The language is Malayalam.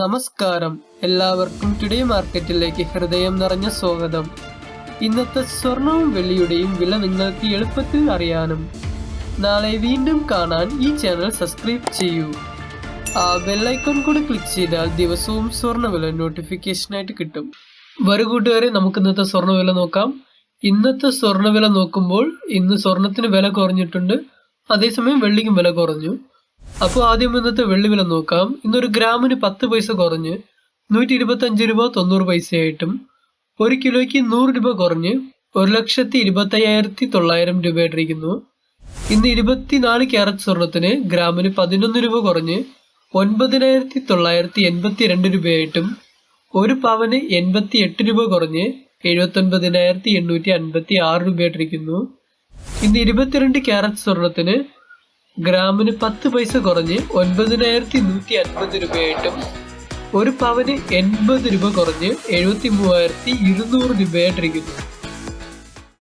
നമസ്കാരം. എല്ലാവർക്കും ടുഡേ മാർക്കറ്റിലേക്ക് ഹൃദയം നിറഞ്ഞ സ്വാഗതം. ഇന്നത്തെ സ്വർണവും വെള്ളിയുടെയും വില നിങ്ങൾക്ക് എളുപ്പത്തിൽ അറിയാനും നാളെ വീണ്ടും കാണാൻ ഈ ചാനൽ സബ്സ്ക്രൈബ് ചെയ്യൂ. ആ ബെല്ലൈക്കൺ കൂടി ക്ലിക്ക് ചെയ്താൽ ദിവസവും സ്വർണവില നോട്ടിഫിക്കേഷനായിട്ട് കിട്ടും. വരു കൂട്ടുകാരെ നമുക്ക് ഇന്നത്തെ സ്വർണവില നോക്കാം. ഇന്നത്തെ സ്വർണവില നോക്കുമ്പോൾ ഇന്ന് സ്വർണത്തിന് വില കുറഞ്ഞിട്ടുണ്ട്. അതേസമയം വെള്ളിക്കും വില കുറഞ്ഞു. അപ്പോൾ ആദ്യം ഇന്നത്തെ വെള്ളി വില നോക്കാം. ഇന്നൊരു ഗ്രാമിന് പത്ത് പൈസ കുറഞ്ഞ് നൂറ്റി ഇരുപത്തഞ്ച് രൂപ തൊണ്ണൂറ് പൈസയായിട്ടും ഒരു കിലോയ്ക്ക് നൂറ് രൂപ കുറഞ്ഞ് ഒരു ലക്ഷത്തി ഇരുപത്തയ്യായിരത്തി തൊള്ളായിരം രൂപയായിട്ടിരിക്കുന്നു ഇന്ന് ഇരുപത്തിനാല് ക്യാരറ്റ് സ്വർണത്തിന് ഗ്രാമിന് പതിനൊന്ന് രൂപ കുറഞ്ഞ് ഒൻപതിനായിരത്തി തൊള്ളായിരത്തി എൺപത്തി രണ്ട് രൂപയായിട്ടും ഒരു പവന് എൺപത്തി എട്ട് രൂപ കുറഞ്ഞ് എഴുപത്തൊൻപതിനായിരത്തി എണ്ണൂറ്റി അൻപത്തി ആറ് രൂപയായിട്ടിരിക്കുന്നു ഇന്ന് ഇരുപത്തിരണ്ട് ക്യാരറ്റ് സ്വർണത്തിന് ഗ്രാമിന് പത്ത് പൈസ കുറഞ്ഞ് ഒൻപതിനായിരത്തി നൂറ്റി അൻപത് രൂപയായിട്ടും ഒരു പവന് എൺപത് രൂപ കുറഞ്ഞ് എഴുപത്തി മൂവായിരത്തി ഇരുന്നൂറ് രൂപയായിട്ടിരിക്കുന്നു.